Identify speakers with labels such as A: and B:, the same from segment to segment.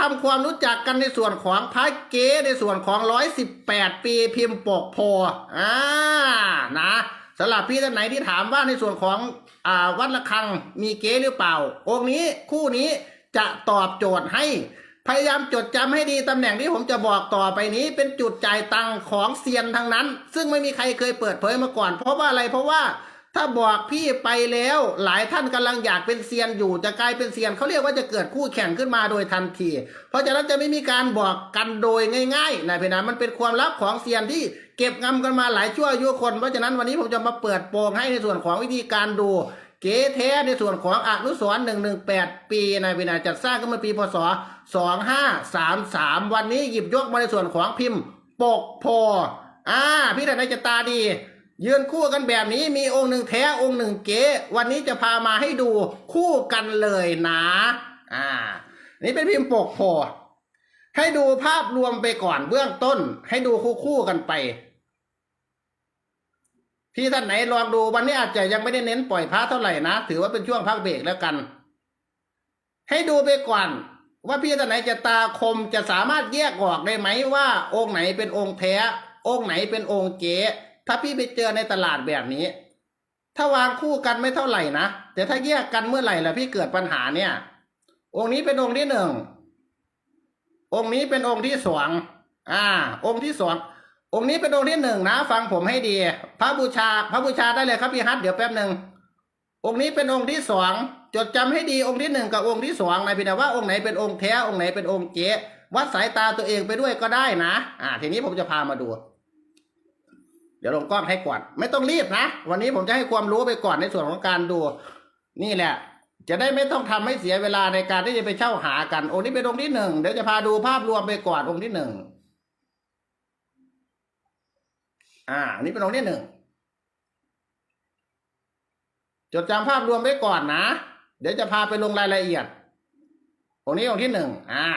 A: ทำความรู้จักกันในส่วนของพระเก๋ในส่วนของร้อยสิบแปดปีพิมพ์ปกโพอ่านะสำหรับพี่ท่านไหนที่ถามว่าในส่วนของอ่าวัดระฆังมีเก๋หรือเปล่า องค์นี้คู่นี้จะตอบโจทย์ให้พยายามจดจำให้ดีตำแหน่งที่ผมจะบอกต่อไปนี้ เป็นจุดจ่ายตังของเซียนทั้งนั้น ซึ่งไม่มีใครเคยเปิดเผยมาก่อน เพราะว่าอะไรเพราะว่า ถ้าบอกพี่ไปแล้วหลายท่านกำลังอยากเป็นเซียนอยู่จะกลายเป็นเซียนเขาเรียกว่าจะเกิดคู่แข่งขึ้นมาโดยทันที เพราะฉะนั้นจะไม่มีการบอกกันโดยง่ายๆนะพี่นะมันเป็นความลับของเซียนที่เก็บงำกันมาหลายชั่วอายุคน เพราะฉะนั้นวันนี้ผมจะมาเปิดโปงให้ในส่วนของวิธีการดูเก๋แท้ในส่วนของอนุสรณ์118 ปีนะพี่นะจัดสร้างขึ้นมาปีพศ 2533 วันนี้หยิบยกมาในส่วนของพิมพ์ปกโพอ่าพี่ท่านใดจะตาดี ยืนคู่กันแบบนี้มีองค์หนึ่งแท้องค์หนึ่งเก๋วันนี้จะพามาให้ดูคู่กันเลยนะ อ่า นี่เป็นพิมพ์ปกโพให้ดูภาพรวมไปก่อนเบื้องต้น ให้ดูคู่คู่ๆกันไปพี่ท่านไหนลองดูวันนี้อาจจะยังไม่ได้เน้นปล่อยพระเท่าไหร่นะ ถือว่าเป็นช่วงพักเบรกแล้วกัน ให้ดูไปก่อน ว่าพี่ท่านไหนจะตาคมจะสามารถแยกออกได้ไหมว่า องค์ไหนเป็นองค์แท้ องค์ไหนเป็นองค์เก๋ ถ้าพี่ไปเจอในตลาดแบบนี้ ถ้าวางคู่กันไม่เท่าไหร่นะ แต่ถ้าแยกกันเมื่อไหร่ล่ะพี่เกิดปัญหาเนี่ย องค์นี้เป็นองค์ที่หนึ่ง องค์นี้เป็นองค์ที่สองอ่า องค์ที่สององค์นี้เป็นองค์ที่หนึ่งนะ ฟังผมให้ดี พระบูชา พระบูชาได้เลยครับพี่ฮัทเดี๋ยวแป๊บหนึ่งองค์นี้เป็นองค์ที่สองจดจำให้ดีองค์ที่หนึ่งกับองค์ที่สองนะพี่นะว่าองค์ไหนเป็นองค์แท้องค์ไหนเป็นองค์เก๊วัดสายตาตัวเองไปด้วยก็ได้นะ อ่า ทีนี้ผมจะพามาดู เดี๋ยวลงกล้องให้ก่อน ไม่ต้องรีบนะ วันนี้ผมจะให้ความรู้ไปก่อนในส่วนของการดู นี่แหละ จะได้ไม่ต้องทำให้เสียเวลาในการที่จะไปเช่าหากัน องค์นี้เป็นองค์ที่หนึ่งเดี๋ยวจะพาดูภาพรวมไปก่อนองค์ที่หนึ่งอ่าอันนี้เป็นองค์ที่หนึ่งจดจำภาพรวมไว้ก่อนนะ เดี๋ยวจะพาไปลงรายละเอียด องค์นี้องค์ที่หนึ่งอ่า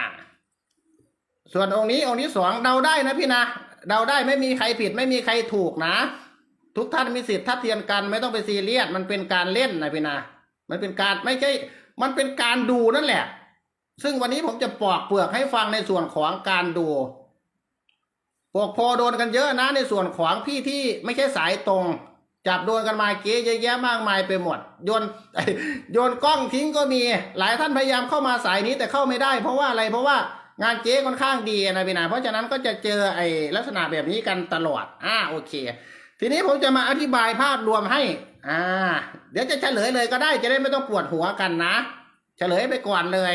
A: ส่วนองค์นี้องค์ที่สองเดาได้นะพี่นะ เดาได้ไม่มีใครผิดไม่มีใครถูกนะ ทุกท่านมีสิทธิ์ทัดเทียมกันไม่ต้องไปซีเรียสมันเป็นการเล่นนะพี่นะมันเป็นการไม่ใช่ มันเป็นการดูนั่นแหละ ซึ่งวันนี้ผมจะปอกเปลือกให้ฟังในส่วนของการดูพวกพอโดนกันเยอะนะในส่วนของพี่ที่ไม่ใช่สายตรง จับโดนกันมาเก๊เยอะแยะมากมายไปหมด โยนโยนกล้องทิ้งก็มี หลายท่านพยายามเข้ามาสายนี้แต่เข้าไม่ได้ เพราะว่าอะไรเพราะว่า งานเก๊ค่อนข้างดีนะพี่นาเพราะฉะนั้นก็จะเจอไอ้ลักษณะแบบนี้กันตลอดอ่าโอเค ทีนี้ผมจะมาอธิบายภาพรวมให้ อ่า เดี๋ยวจะเฉลยเลยก็ได้จะได้ไม่ต้องปวดหัวกันนะ เฉลยไปก่อนเลย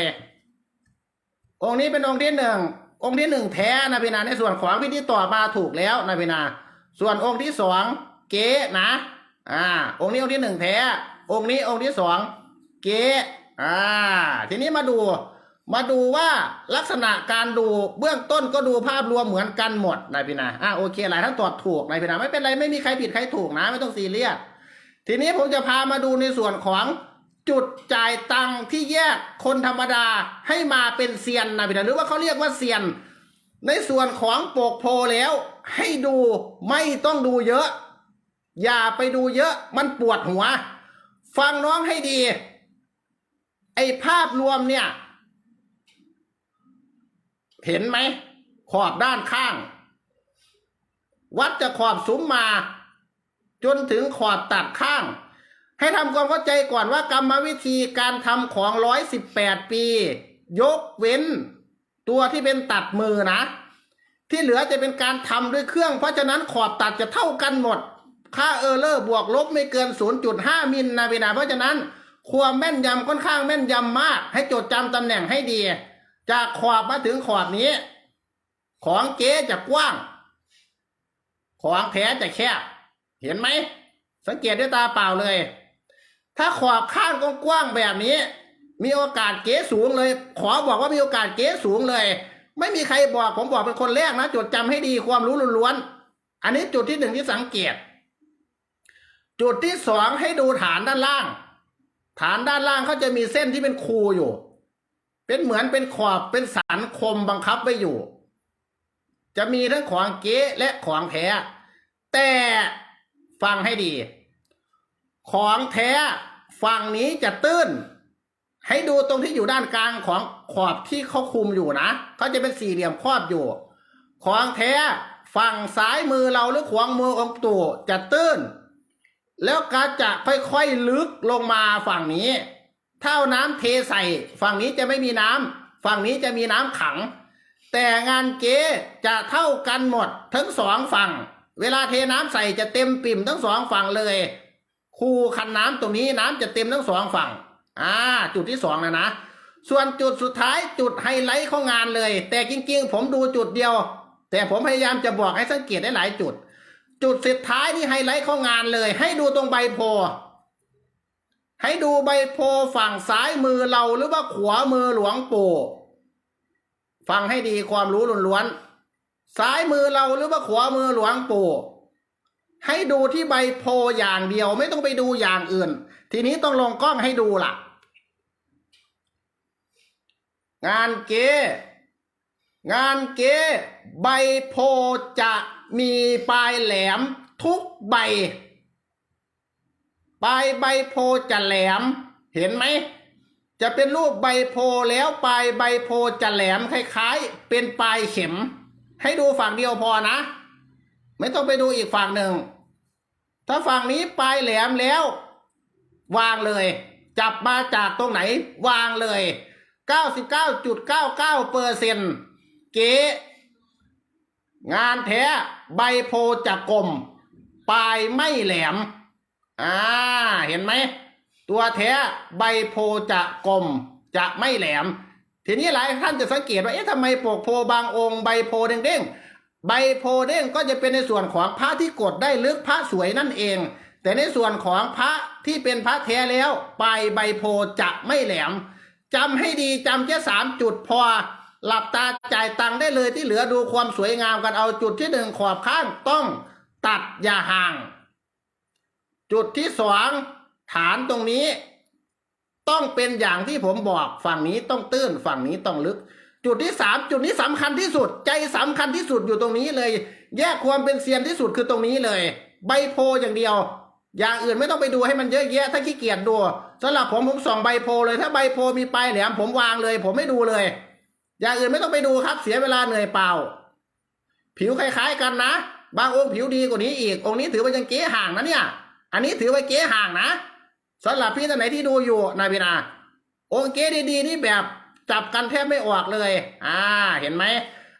A: องค์นี้เป็นองค์ที่หนึ่งองค์ที่หนึ่งแท้นะพี่นาในส่วนของพี่ที่ต่อมาถูกแล้วนะพี่นา ส่วนองค์ที่สองเก๊นะ อ่า องค์นี้องค์ที่หนึ่งแท้ องค์นี้องค์ที่สองเก๊อ่า ทีนี้มาดู มาดูว่าลักษณะการดูเบื้องต้นก็ดูภาพรวมเหมือนกันหมดนะพี่นาอ่าโอเคหลายท่านตอบถูกนะพี่นาไม่เป็นไรไม่มีใครผิดใครถูกนะ ไม่ต้องซีเรียสทีนี้ผมจะพามาดูในส่วนของจุดจ่ายตังที่แยกคนธรรมดาให้มาเป็นเซียนนะพี่นะหรือว่าเขาเรียกว่าเซียน ในส่วนของปกโพแล้ว ให้ดูไม่ต้องดูเยอะ อย่าไปดูเยอะมันปวดหัว ฟังน้องให้ดี ไอ้ภาพรวมเนี่ย เห็นไหม ขอบด้านข้าง วัดจะขอบซุ้มมา จนถึงขอบตัดข้าง ให้ทำความเข้าใจก่อนว่ากรรมวิธีการทำของร้อยสิบแปดปี ยกเว้น ตัวที่เป็นตัดมือนะ ที่เหลือจะเป็นการทำด้วยเครื่อง เพราะฉะนั้นขอบตัดจะเท่ากันหมด ค่าเออร์เลอร์บวกลบไม่เกิน 0.5 มิลนะพี่นะเพราะฉะนั้นความแม่นยำค่อนข้างแม่นยำมาก ให้จดจำตำแหน่งให้ดี จากขอบมาถึงขอบนี้ ของเก๊จะกว้าง ของแท้จะแคบ เห็นไหม สังเกตด้วยตาเปล่าเลย ถ้าขอบข้างกว้างแบบนี้ มีโอกาสเก๋สูงเลย ขอบอกว่ามีโอกาสเก๋สูงเลย ไม่มีใครบอกผมบอกเป็นคนแรกนะจดจำให้ดีความรู้ล้วนๆ อันนี้จุดที่หนึ่งที่สังเกต จุดที่สองให้ดูฐานด้านล่าง ฐานด้านล่างเขาจะมีเส้นที่เป็นคูอยู่ เป็นเหมือนเป็นขอบเป็นสันคมบังคับไว้อยู่ จะมีทั้งของเก๊และของแท้ แต่ฟังให้ดี ของแท้ฝั่งนี้จะตื้น ให้ดูตรงที่อยู่ด้านกลางของขอบที่เขาคุมอยู่นะเขาจะเป็นสี่เหลี่ยมครอบอยู่ ของแท้ฝั่งซ้ายมือเราหรือขวางมือองค์ตู่จะตื้น แล้วก็จะค่อยๆลึกลงมาฝั่งนี้ เท่าน้ำเทใส่ ฝั่งนี้จะไม่มีน้ำฝั่งนี้จะมีน้ำขัง แต่งานเก๊จะเท่ากันหมดทั้งสองฝั่ง เวลาเทน้ำใส่จะเต็มปิ่มทั้งสองฝั่งเลยคูคันน้ำตรงนี้น้ำจะเต็มทั้งสองฝั่ง อ่า จุดที่สองนะนะ ส่วนจุดสุดท้ายจุดไฮไลท์ของงานเลย แต่จริงๆ ผมดูจุดเดียว แต่ผมพยายามจะบอกให้สังเกตได้หลายจุด จุดสุดท้ายที่ไฮไลท์ของงานเลย ให้ดูตรงใบโพ ให้ดูใบโพฝั่งซ้ายมือเราหรือว่าขวามือหลวงปู่ฟังให้ดีความรู้ล้วนๆซ้ายมือเราหรือว่าขวามือหลวงปู่ให้ดูที่ใบโพอย่างเดียวไม่ต้องไปดูอย่างอื่น ทีนี้ต้องลงกล้องให้ดูล่ะ งานเก๋งานเก๋ใบโพจะมีปลายแหลมทุกใบ ปลายใบโพจะแหลม เห็นไหม จะเป็นรูปใบโพแล้วปลายใบโพจะแหลมคล้ายๆ เป็นปลายเข็ม ให้ดูฝั่งเดียวพอนะ ไม่ต้องไปดูอีกฝั่งหนึ่ง ถ้าฝั่งนี้ปลายแหลมแล้ว วางเลย จับมาจากตรงไหน วางเลย 99.99เปอร์เซ็นเก๋งานแท้ใบโพจะกลม ปลายไม่แหลม อ่า เห็นไหม ตัวแท้ใบโพจะกลมจะไม่แหลม ทีนี้หลายท่านจะสังเกตว่า เอ๊ะทำไมปกโพบางองค์ใบโพเด้งๆ ใบโพเด้งก็จะเป็นในส่วนของพระที่กดได้ลึกพระสวยนั่นเอง แต่ในส่วนของพระที่เป็นพระแท้แล้วปลายใบโพจะไม่แหลมจำให้ดีจำแค่สามจุดพอหลับตาจ่ายตังค์ได้เลยที่เหลือดูความสวยงามกันเอาจุดที่หนึ่งขอบข้างต้องตัดอย่าห่าง จุดที่สองฐานตรงนี้ ต้องเป็นอย่างที่ผมบอกฝั่งนี้ต้องตื้นฝั่งนี้ต้องลึก จุดที่สามจุดนี้สำคัญที่สุด ใจสำคัญที่สุดอยู่ตรงนี้เลย แยกความเป็นเซียนที่สุดคือตรงนี้เลย ใบโพอย่างเดียว อย่างอื่นไม่ต้องไปดูให้มันเยอะแยะถ้าขี้เกียจดูสำหรับผมผมส่องใบโพเลย ถ้าใบโพมีปลายแหลมผมวางเลย ผมไม่ดูเลย อย่างอื่นไม่ต้องไปดูครับ เสียเวลาเหนื่อยเปล่า ผิวคล้าย ๆ กันนะบางองค์ผิวดีกว่านี้อีก องค์นี้ถือว่ายังเก๋ห่างนะเนี่ย อันนี้ถือว่าเก๋ห่างนะสำหรับพี่ท่านไหนที่ดูอยู่นายพินาองค์เก๋ดีๆนี่แบบจับกันแทบไม่ออกเลย อ่า เห็นไหม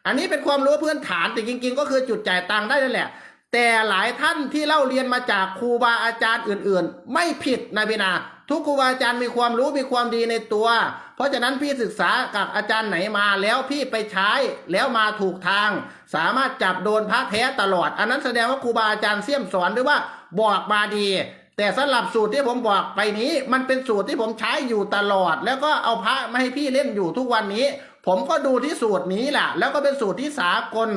A: อันนี้เป็นความรู้พื้นฐานแต่จริง ๆ ก็คือจุดจ่ายตังค์ได้นั่นแหละ แต่หลายท่านที่เล่าเรียนมาจากครูบาอาจารย์อื่น ๆ ไม่ผิดนายพินา ทุกครูบาอาจารย์มีความรู้มีความดีในตัว เพราะฉะนั้นพี่ศึกษากับอาจารย์ไหนมาแล้วพี่ไปใช้แล้วมาถูกทาง สามารถจับโดนพระแท้ตลอด อันนั้นแสดงว่าครูบาอาจารย์เสี่ยมสอนหรือว่า บอกมาดี แต่สำหรับสูตรที่ผมบอกไปนี้ มันเป็นสูตรที่ผมใช้อยู่ตลอด แล้วก็เอาพระมาให้พี่เล่นอยู่ทุกวันนี้ ผมก็ดูที่สูตรนี้แหละแล้วก็เป็นสูตรที่สากล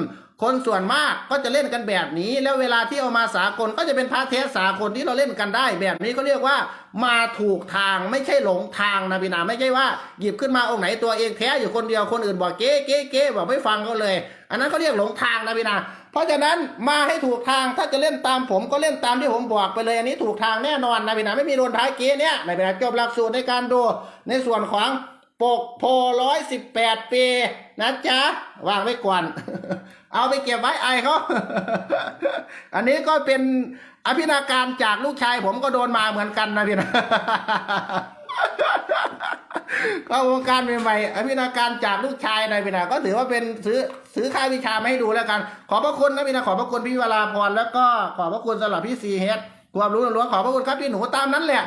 A: คนส่วนมากก็จะเล่นกันแบบนี้ แล้วเวลาที่เอามาสากลก็จะเป็นพระเทศสากลที่เราเล่นกันได้ แบบนี้เขาเรียกว่า มาถูกทางไม่ใช่หลงทางนะพี่นาไม่ใช่ว่า หยิบขึ้นมาองค์ไหนตัวเองแท้อยู่คนเดียวคนอื่นบอกเก๊เก๊เก๊บอกไม่ฟังเขาเลย อันนั้นเขาเรียกหลงทางนะพี่นา เพราะฉะนั้นมาให้ถูกทางถ้าจะเล่นตามผมก็เล่นตามที่ผมบอกไปเลยอันนี้ถูกทางแน่นอนนะพี่นาไม่มีโดนท้ายเก๊เนี่ยนะพี่นาจบหลักสูตรในการดูในส่วนของปกโพร้อยสิบแปดปีนะจ๊ะวางไว้ก่อน เอาไปเก็บไว้ไอเขาอันนี้ก็เป็นอภินาการจากลูกชายผมก็โดนมาเหมือนกันนะพี่นะ ก็วงการใหม่ๆอภินาการจากลูกชายนายพี่นาก็ถือว่าเป็นซื้อซื้อค่าวิชามาให้ดูแล้วกัน ขอบพระคุณนะพี่นะขอบพระคุณพี่วราพรแล้วก็ขอบพระคุณสำหรับพี่ซีเฮดความรู้ล้วนๆขอบพระคุณครับพี่หนูตามนั้นแหละ